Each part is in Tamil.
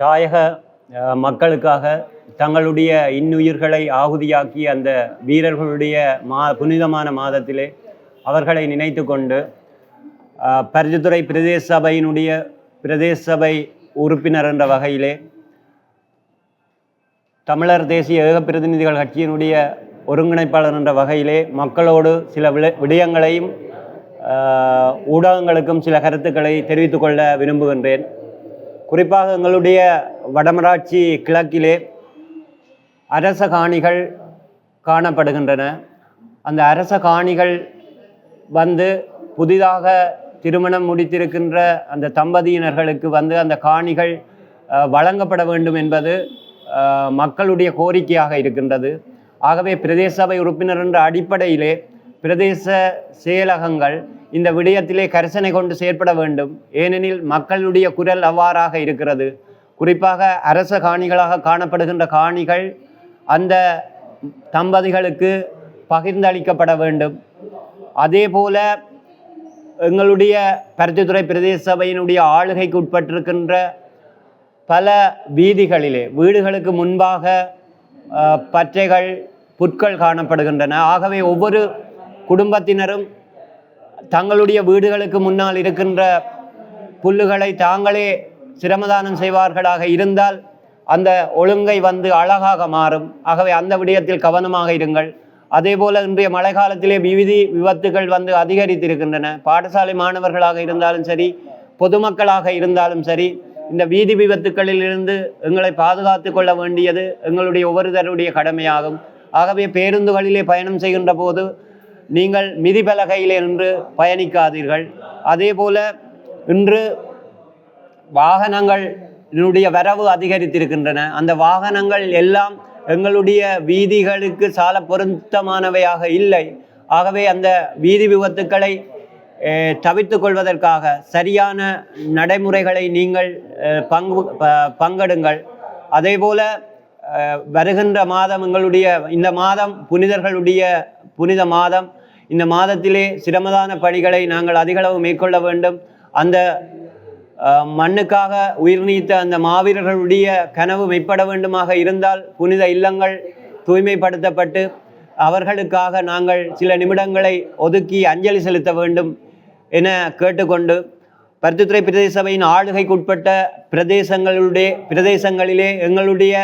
தாயக மக்களுக்காக தங்களுடைய இன்னுயிர்களை ஆகுதியாக்கி அந்த வீரர்களுடைய மா புனிதமான மாதத்திலே அவர்களை நினைத்து கொண்டு பரிசுத்துறை பிரதேச சபையினுடைய பிரதேச சபை உறுப்பினர் என்ற வகையிலே தமிழர் தேசிய ஏக பிரதிநிதிகள் கட்சியினுடைய ஒருங்கிணைப்பாளர் என்ற வகையிலே மக்களோடு சில விட விடயங்களையும் ஊடகங்களுக்கும் சில கருத்துக்களை தெரிவித்துக்கொள்ள விரும்புகின்றேன். குறிப்பாக எங்களுடைய வடமராட்சி கிழக்கிலே அரச காணிகள் காணப்படுகின்றன. அந்த அரச காணிகள் வந்து புதிதாக திருமணம் முடித்திருக்கின்ற அந்த தம்பதியினர்களுக்கு வந்து அந்த காணிகள் வழங்கப்பட வேண்டும் என்பது மக்களுடைய கோரிக்கையாக இருக்கின்றது. ஆகவே பிரதேச சபை உறுப்பினர் என்ற அடிப்படையிலே பிரதேச செயலகங்கள் இந்த விடயத்திலே கரிசனை கொண்டு செயற்பட வேண்டும். ஏனெனில் மக்களுடைய குரல் அவ்வாறாக இருக்கிறது. குறிப்பாக அரச காணிகளாக காணப்படுகின்ற காணிகள் அந்த தம்பதிகளுக்கு பகிர்ந்தளிக்கப்பட வேண்டும். அதே போல எங்களுடைய பருத்தித்துறை பிரதேச சபையினுடைய ஆளுகைக்கு உட்பட்டிருக்கின்ற பல வீதிகளிலே வீடுகளுக்கு முன்பாக பற்றைகள் புற்கள் காணப்படுகின்றன. ஆகவே ஒவ்வொரு குடும்பத்தினரும் தங்களுடைய வீடுகளுக்கு முன்னால் இருக்கின்ற புல்லுகளை தாங்களே சிரமதானம் செய்வார்களாக இருந்தால் அந்த ஒழுங்கை வந்து அழகாக மாறும். ஆகவே அந்த விடயத்தில் கவனமாக இருங்கள். அதே போல இன்றைய மழை காலத்திலே விவிதி விபத்துகள் வந்து அதிகரித்திருக்கின்றன. பாடசாலை மாணவர்களாக இருந்தாலும் சரி பொதுமக்களாக இருந்தாலும் சரி இந்த வீதி விபத்துக்களில் இருந்து எங்களை பாதுகாத்து கொள்ள வேண்டியது எங்களுடைய ஒவ்வொருத்தருடைய கடமையாகும். ஆகவே பேருந்துகளிலே பயணம் செய்கின்ற போது நீங்கள் மிதிபலகையிலே என்று பயணிக்காதீர்கள். அதே போல் இன்று வாகனங்களுடைய வரவு அதிகரித்திருக்கின்றன. அந்த வாகனங்கள் எல்லாம் எங்களுடைய வீதிகளுக்கு சால பொருத்தமானவையாக இல்லை. ஆகவே அந்த வீதி விபத்துக்களை அஹ், கொள்வதற்காக சரியான நடைமுறைகளை நீங்கள் பங்கு ப- பங்கெடுங்கள். அதேபோல போல் வருகின்ற மாதம் எங்களுடைய இந்த மாதம் புனிதர்களுடைய புனித மாதம் இந்த மாதத்திலே சிரமதான பணிகளை நாங்கள் அதிகளவு மேற்கொள்ள வேண்டும். அந்த மண்ணுக்காக உயிர் நீத்த அந்த மாவீரர்களுடைய கனவு மெய்ப்பட வேண்டுமாக இருந்தால் புனித இல்லங்கள் தூய்மைப்படுத்தப்பட்டு அவர்களுக்காக நாங்கள் சில நிமிடங்களை ஒதுக்கி அஞ்சலி செலுத்த வேண்டும் என கேட்டுக்கொண்டு பருத்தித்துறை பிரதேச சபையின் ஆளுகைக்குட்பட்ட பிரதேசங்களுடைய பிரதேசங்களிலே எங்களுடைய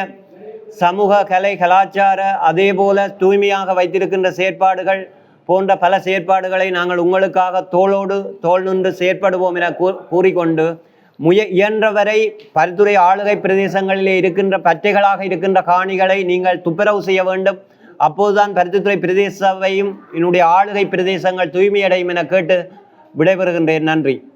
சமூக கலை கலாச்சார அதே போல தூய்மையாக வைத்திருக்கின்ற செயற்பாடுகள் போன்ற பல செயற்பாடுகளை நாங்கள் உங்களுக்காக தோளோடு தோள் நின்று செயற்படுவோம் என கூ- கூறிக்கொண்டு முய இயன்றவரை பரிந்துரை ஆளுகை பிரதேசங்களிலே இருக்கின்ற பற்றைகளாக இருக்கின்ற காணிகளை நீங்கள் துப்புரவு செய்ய வேண்டும். அப்போதுதான் பருத்தித்துறை பிரதேசவையும் என்னுடைய ஆளுகை பிரதேசங்கள் தூய்மையடையும் என கேட்டு விடைபெறுகின்றேன். நன்றி.